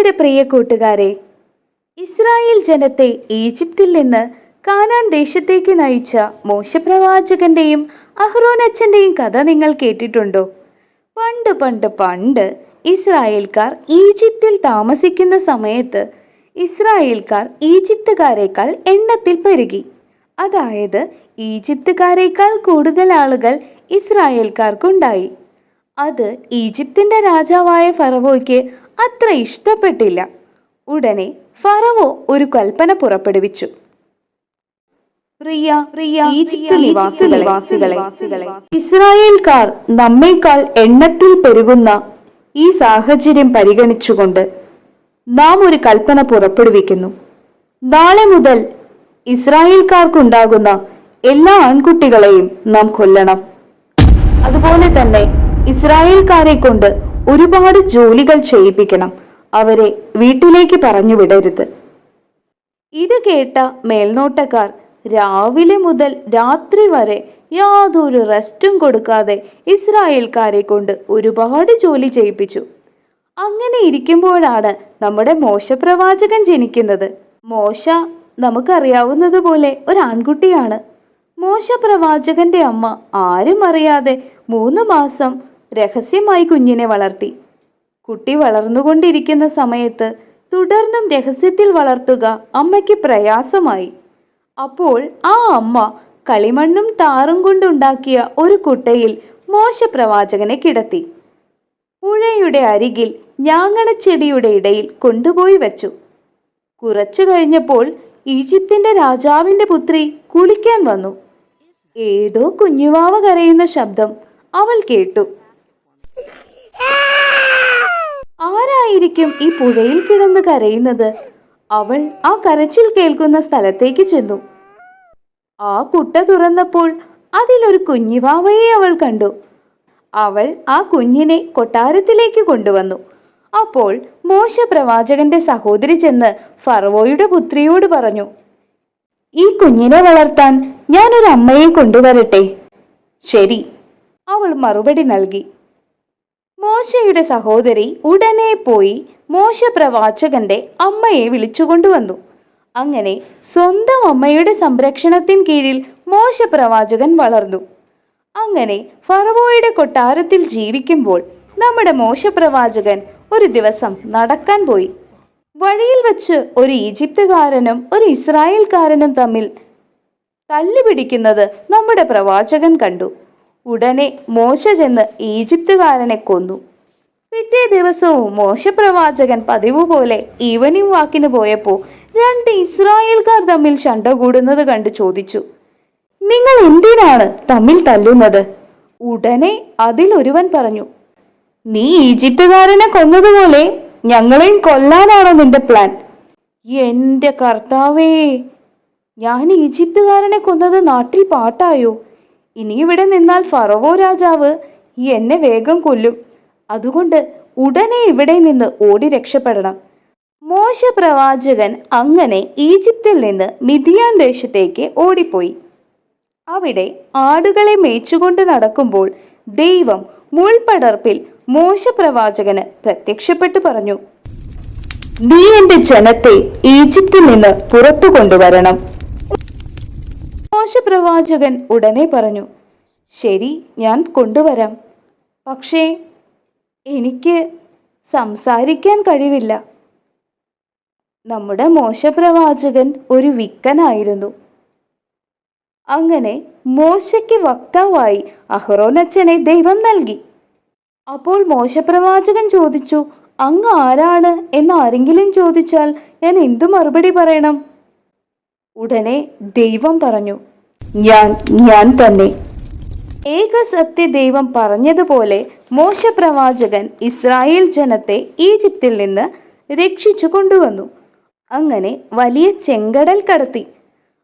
ഈശോയുടെ പ്രിയ കൂട്ടുകാരെ ഇസ്രായേൽ ജനത്തെ ഈജിപ്തിൽ നിന്ന് കാനാൻ ദേശത്തേക്ക് നയിച്ച മോശപ്രവാചകന്റെയും അഹ്റോനച്ചന്റെയും കഥ നിങ്ങൾ കേട്ടിട്ടുണ്ടോ? പണ്ട് പണ്ട് പണ്ട് ഇസ്രായേൽക്കാർ ഈജിപ്തിൽ താമസിക്കുന്ന സമയത്ത് ഇസ്രായേൽക്കാർ ഈജിപ്തുകാരേക്കാൾ എണ്ണത്തിൽ പെരുകി. അതായത് ഈജിപ്തുകാരേക്കാൾ കൂടുതൽ ആളുകൾ ഇസ്രായേൽക്കാർക്കുണ്ടായി. അത് ഈജിപ്തിന്റെ രാജാവായ ഫറവോയ്ക്ക് അത്ര ഇഷ്ടപ്പെട്ടില്ല. ഉടനെ ഫറവോ ഒരു കൽപ്പന പുറപ്പെടുവിച്ചു. പ്രിയ പ്രിയ ഈജിപ്ത് നിവാസികളെ. ഇസ്രായേൽക്കാർ നമ്മേക്കാൾ എണ്ണത്തിൽ പെരുകുന്ന ഈ സാഹചര്യം പരിഗണിച്ചുകൊണ്ട് നാം ഒരു കൽപ്പന പുറപ്പെടുവിക്കുന്നു. നാളെ മുതൽ ഇസ്രായേൽക്കാർക്കുണ്ടാകുന്ന എല്ലാ ആൺകുട്ടികളെയും നാം കൊല്ലണം. അതുപോലെ തന്നെ ഇസ്രായേൽക്കാരെ കൊണ്ട് ഒരുപാട് ജോലികൾ ചെയ്യിപ്പിക്കണം. അവരെ വീട്ടിലേക്ക് പറഞ്ഞു വിടരുത്. ഇത് കേട്ട മേൽനോട്ടക്കാർ രാവിലെ മുതൽ രാത്രി വരെ യാതൊരു റെസ്റ്റും കൊടുക്കാതെ ഇസ്രായേൽക്കാരെ കൊണ്ട് ഒരുപാട് ജോലി ചെയ്യിപ്പിച്ചു. അങ്ങനെ ഇരിക്കുമ്പോഴാണ് നമ്മുടെ മോശ പ്രവാചകൻ ജനിക്കുന്നത്. മോശ നമുക്കറിയാവുന്നതുപോലെ ഒരു ആൺകുട്ടിയാണ് മോശ പ്രവാചകന്റെ അമ്മ ആരും അറിയാതെ മൂന്ന് മാസം രഹസ്യമായി കുഞ്ഞിനെ വളർത്തി. കുട്ടി വളർന്നുകൊണ്ടിരിക്കുന്ന സമയത്ത് തുടർന്നും രഹസ്യത്തിൽ വളർത്തുക അമ്മയ്ക്ക് പ്രയാസമായി. അപ്പോൾ ആ അമ്മ കളിമണ്ണും താറും കൊണ്ടുണ്ടാക്കിയ ഒരു കുട്ടയിൽ മോശ പ്രവാചകനെ കിടത്തി. പുഴയുടെ അരികിൽ ഞാങ്ങണച്ചെടിയുടെ ഇടയിൽ കൊണ്ടുപോയി വച്ചു. കുറച്ചു കഴിഞ്ഞപ്പോൾ ഈജിപ്തിന്റെ രാജാവിന്റെ പുത്രി കുളിക്കാൻ വന്നു. ഏതോ കുഞ്ഞുവാവ കരയുന്ന ശബ്ദം അവൾ കേട്ടു. ആരായിരിക്കും ഈ പുഴയിൽ കിടന്ന് കരയുന്നത്? അവൾ ആ കരച്ചിൽ കേൾക്കുന്ന സ്ഥലത്തേക്ക് ചെന്നു. ആ കുട്ട തുറന്നപ്പോൾ അതിലൊരു കുഞ്ഞിവാവയെ അവൾ കണ്ടു. അവൾ ആ കുഞ്ഞിനെ കൊട്ടാരത്തിലേക്ക് കൊണ്ടുവന്നു. അപ്പോൾ മോശ പ്രവാചകന്റെ സഹോദരി ചെന്ന് ഫറവോയുടെ പുത്രിയോട് പറഞ്ഞു ഈ കുഞ്ഞിനെ വളർത്താൻ ഞാനൊരു അമ്മയെ കൊണ്ടുവരട്ടെ? ശരി അവൾ മറുപടി നൽകി. മോശയുടെ സഹോദരി ഉടനെ പോയി മോശ പ്രവാചകന്റെ അമ്മയെ വിളിച്ചുകൊണ്ടുവന്നു അങ്ങനെ സ്വന്തം അമ്മയുടെ സംരക്ഷണത്തിൻ കീഴിൽ മോശ പ്രവാചകൻ വളർന്നു. അങ്ങനെ ഫറവോയുടെ കൊട്ടാരത്തിൽ ജീവിക്കുമ്പോൾ നമ്മുടെ മോശ പ്രവാചകൻ ഒരു ദിവസം നടക്കാൻ പോയി. വഴിയിൽ വച്ച് ഒരു ഈജിപ്തുകാരനും ഒരു ഇസ്രായേൽക്കാരനും തമ്മിൽ തല്ലുപിടിക്കുന്നത് നമ്മുടെ പ്രവാചകൻ കണ്ടു. ഉടനെ മോശ ചെന്ന് ഈജിപ്തുകാരനെ കൊന്നു. പിറ്റേ ദിവസവും മോശ പ്രവാചകൻ പതിവ് പോലെ ഈവനിങ് വാക്കിന് പോയപ്പോൾ രണ്ട് ഇസ്രായേൽക്കാർ തമ്മിൽ ശണ്ട കൂടുന്നത് കണ്ട് ചോദിച്ചു നിങ്ങൾ എന്തിനാണ് തമ്മിൽ തല്ലുന്നത്? ഉടനെ അതിൽ ഒരുവൻ പറഞ്ഞു നീ ഈജിപ്തുകാരനെ കൊന്നതുപോലെ ഞങ്ങളെയും കൊല്ലാനാണോ നിന്റെ പ്ലാൻ? എന്റെ കർത്താവേ ഞാൻ ഈജിപ്തുകാരനെ കൊന്നത് നാട്ടിൽ പാട്ടായോ? ഇനി ഇവിടെ നിന്നാൽ ഫറവോ രാജാവ് എന്നെ വേഗം കൊല്ലും. അതുകൊണ്ട് ഉടനെ ഇവിടെ നിന്ന് ഓടി രക്ഷപ്പെടണം. മോശ പ്രവാചകൻ അങ്ങനെ ഈജിപ്തിൽ നിന്ന് മിതിയാൻ ദേശത്തേക്ക് ഓടിപ്പോയി. അവിടെ ആടുകളെ മേച്ചുകൊണ്ട് നടക്കുമ്പോൾ ദൈവം മുൾപടർപ്പിൽ മോശ പ്രവാചകന് പ്രത്യക്ഷപ്പെട്ടു പറഞ്ഞു. നീ എന്റെ ജനത്തെ ഈജിപ്തിൽ നിന്ന് പുറത്തു കൊണ്ടുവരണം. പ്രവാചകൻ ഉടനെ പറഞ്ഞു ശരി ഞാൻ കൊണ്ടുവരാം. പക്ഷേ എനിക്ക് സംസാരിക്കാൻ കഴിവില്ല. നമ്മുടെ മോശപ്രവാചകൻ ഒരു വിക്കനായിരുന്നു. അങ്ങനെ മോശയ്ക്ക് വക്താവായി അഹ്റോനച്ചനെ ദൈവം നൽകി. അപ്പോൾ മോശപ്രവാചകൻ ചോദിച്ചു അങ്ങ് ആരാണ്? എന്ന് ആരെങ്കിലും ചോദിച്ചാൽ ഞാൻ എന്തു മറുപടി പറയണം? ഉടനെ ദൈവം പറഞ്ഞു ഞാൻ ഞാൻ തന്നെ. ഏക സത്യ ദൈവം പറഞ്ഞതുപോലെ മോശ പ്രവാചകൻ ഇസ്രായേൽ ജനത്തെ ഈജിപ്തിൽ നിന്ന് രക്ഷിച്ചു കൊണ്ടുവന്നു. അങ്ങനെ വലിയ ചെങ്കടൽ കടത്തി.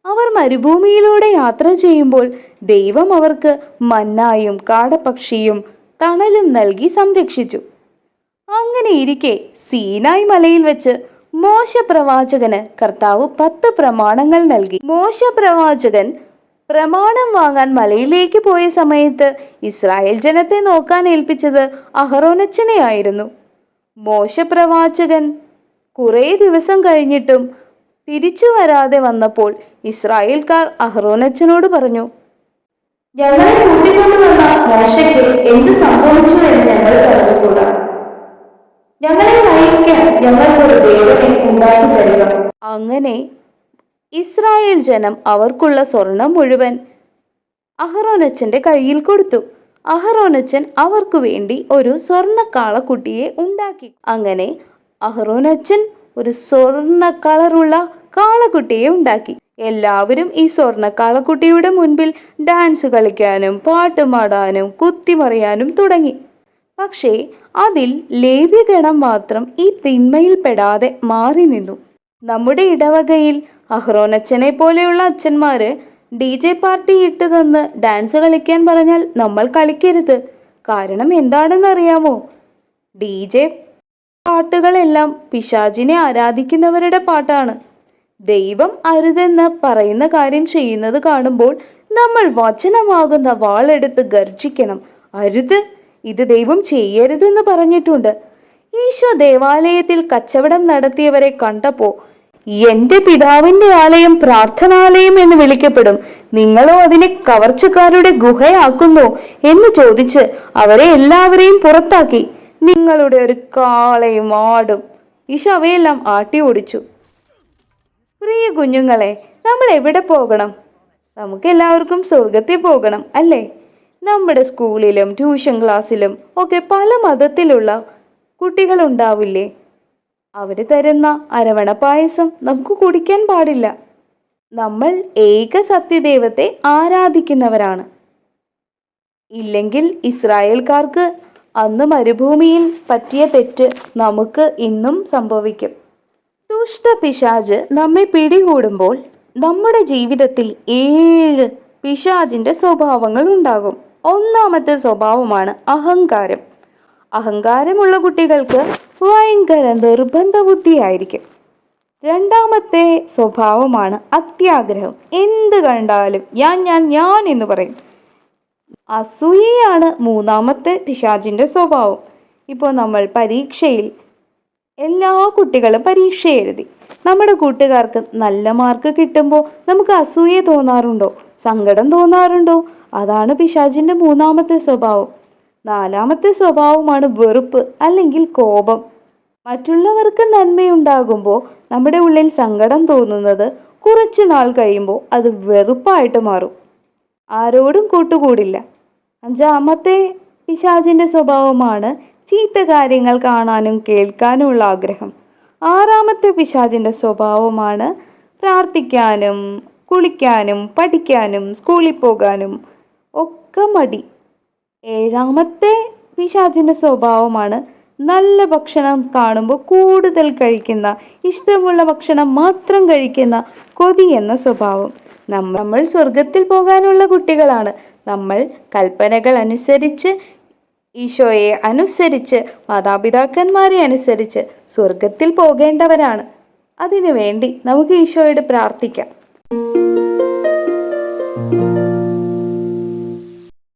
അവർ മരുഭൂമിയിലൂടെ യാത്ര ചെയ്യുമ്പോൾ ദൈവം അവർക്ക് മന്നായും കാടപക്ഷിയും തണലും നൽകി സംരക്ഷിച്ചു. അങ്ങനെ ഇരിക്കെ സീനായ് മലയിൽ വെച്ച് മോശ പ്രവാചകന് കർത്താവ് പത്ത് പ്രമാണങ്ങൾ നൽകി. മോശ പ്രവാചകൻ പ്രമാണം വാങ്ങാൻ മലയിലേക്ക് പോയ സമയത്ത് ഇസ്രായേൽ ജനത്തെ നോക്കാൻ ഏൽപ്പിച്ചത് അഹറോനച്ചനെയായിരുന്നു മോശ പ്രവാചകൻ കുറേ ദിവസം കഴിഞ്ഞിട്ടും തിരിച്ചു വരാതെ വന്നപ്പോൾ ഇസ്രായേൽക്കാർ അഹ്റോനച്ചനോട് പറഞ്ഞു ഞങ്ങളെ കൂട്ടിക്കൊണ്ടുവന്ന മോശയ്ക്ക് എന്ത് സംഭവിച്ചു എന്ന് ഞങ്ങൾ കരുതുകൂടാ. അങ്ങനെ ഇസ്രായേൽ ജനം അവർക്കുള്ള സ്വർണം മുഴുവൻ അഹറോനച്ചന്റെ കയ്യിൽ കൊടുത്തു. അഹറോനച്ചൻ അവർക്കു വേണ്ടി ഒരു സ്വർണ കാളക്കുട്ടിയെ ഉണ്ടാക്കി. അങ്ങനെ അഹറോനച്ചൻ ഒരു സ്വർണ കളറുള്ള കാളക്കുട്ടിയെ ഉണ്ടാക്കി. എല്ലാവരും ഈ സ്വർണ കാളക്കുട്ടിയുടെ മുൻപിൽ ഡാൻസ് കളിക്കാനും പാട്ടുമാടാനും കുത്തിമറിയാനും തുടങ്ങി. പക്ഷേ അതിൽ ലേവ്യഗണം മാത്രം ഈ തിന്മയിൽ പെടാതെ മാറി നിന്നു. നമ്മുടെ ഇടവകയിൽ അഹ്റോനച്ചനെ പോലെയുള്ള അച്ഛന്മാര് ഡി ജെ പാർട്ടി ഇട്ട് തന്ന് ഡാൻസ് കളിക്കാൻ പറഞ്ഞാൽ നമ്മൾ കളിക്കരുത്. കാരണം എന്താണെന്നറിയാമോ? ഡി ജെ പാട്ടുകളെല്ലാം പിശാചിനെ ആരാധിക്കുന്നവരുടെ പാട്ടാണ്. ദൈവം അരുതെന്ന് പറയുന്ന കാര്യം ചെയ്യുന്നത് കാണുമ്പോൾ നമ്മൾ വചനമാകുന്ന വാളെടുത്ത് ഗർജിക്കണം. അരുത്. ഇത് ദൈവം ചെയ്യരുതെന്ന് പറഞ്ഞിട്ടുണ്ട്. ഈശോ ദേവാലയത്തിൽ കച്ചവടം നടത്തിയവരെ കണ്ടപ്പോ എന്റെ പിതാവിന്റെ ആലയം പ്രാർത്ഥനാലയം എന്ന് വിളിക്കപ്പെടും. നിങ്ങളോ അതിനെ കവർച്ചക്കാരുടെ ഗുഹയാക്കുന്നു എന്ന് ചോദിച്ച് അവരെ എല്ലാവരെയും പുറത്താക്കി. നിങ്ങളുടെ ഒരു കാളയും ആടും. ഈശോ അവയെല്ലാം ആട്ടി ഓടിച്ചു. പ്രിയ കുഞ്ഞുങ്ങളെ നമ്മൾ എവിടെ പോകണം? നമുക്ക് എല്ലാവർക്കും സ്വർഗത്തിൽ പോകണം അല്ലേ? നമ്മുടെ സ്കൂളിലും ട്യൂഷൻ ക്ലാസ്സിലും ഒക്കെ പല മതത്തിലുള്ള കുട്ടികളുണ്ടാവില്ലേ? അവർ തരുന്ന അരവണ പായസം നമുക്ക് കുടിക്കാൻ പാടില്ല. നമ്മൾ ഏക സത്യദൈവത്തെ ആരാധിക്കുന്നവരാണ്. ഇല്ലെങ്കിൽ ഇസ്രായേൽക്കാർക്ക് അന്ന് മരുഭൂമിയിൽ പറ്റിയ തെറ്റ് നമുക്ക് ഇന്നും സംഭവിക്കും. ദുഷ്ട പിശാജ് നമ്മെ പിടികൂടുമ്പോൾ നമ്മുടെ ജീവിതത്തിൽ ഏഴ് പിശാജിന്റെ സ്വഭാവങ്ങൾ ഉണ്ടാകും. ഒന്നാമത്തെ സ്വഭാവമാണ് അഹങ്കാരം. അഹങ്കാരമുള്ള കുട്ടികൾക്ക് ഭയങ്കര നിർബന്ധ ബുദ്ധിയായിരിക്കും. രണ്ടാമത്തെ സ്വഭാവമാണ് അത്യാഗ്രഹം. എന്ത് കണ്ടാലും ഞാൻ ഞാൻ ഞാൻ എന്ന് പറയും. അസൂയയാണ് മൂന്നാമത്തെ പിശാചിന്റെ സ്വഭാവം. ഇപ്പോൾ നമ്മൾ പരീക്ഷയിൽ എല്ലാ കുട്ടികളും പരീക്ഷ എഴുതി നമ്മുടെ കൂട്ടുകാർക്ക് നല്ല മാർക്ക് കിട്ടുമ്പോൾ നമുക്ക് അസൂയ തോന്നാറുണ്ടോ? സങ്കടം തോന്നാറുണ്ടോ? അതാണ് പിശാചിന്റെ മൂന്നാമത്തെ സ്വഭാവം. നാലാമത്തെ സ്വഭാവമാണ് വെറുപ്പ് അല്ലെങ്കിൽ കോപം. മറ്റുള്ളവർക്ക് നന്മയുണ്ടാകുമ്പോൾ നമ്മുടെ ഉള്ളിൽ സങ്കടം തോന്നുന്നത് കുറച്ച് നാൾ കഴിയുമ്പോൾ അത് വെറുപ്പായിട്ട് മാറും. ആരോടും കൂട്ടുകൂടില്ല. അഞ്ചാമത്തെ പിശാചിന്റെ സ്വഭാവമാണ് ചീത്ത കാര്യങ്ങൾ കാണാനും കേൾക്കാനുമുള്ള ആഗ്രഹം. ആറാമത്തെ പിശാചിന്റെ സ്വഭാവമാണ് പ്രാർത്ഥിക്കാനും കുളിക്കാനും പഠിക്കാനും സ്കൂളിൽ പോകാനും ഒക്കെ മടി. ഏഴാമത്തെ പിശാചിന്റെ സ്വഭാവമാണ് നല്ല ഭക്ഷണം കാണുമ്പോൾ കൂടുതൽ കഴിക്കുന്ന ഇഷ്ടമുള്ള ഭക്ഷണം മാത്രം കഴിക്കുന്ന കൊതി എന്ന സ്വഭാവം. നമ്മ- നമ്മൾ സ്വർഗത്തിൽ പോകാനുള്ള കുട്ടികളാണ്. നമ്മൾ കൽപ്പനകൾ അനുസരിച്ച് ഈശോയെ അനുസരിച്ച് മാതാപിതാക്കന്മാരെ അനുസരിച്ച് സ്വർഗത്തിൽ പോകേണ്ടവരാണ്. അതിനുവേണ്ടി നമുക്ക് ഈശോയോട് പ്രാർത്ഥിക്കാം.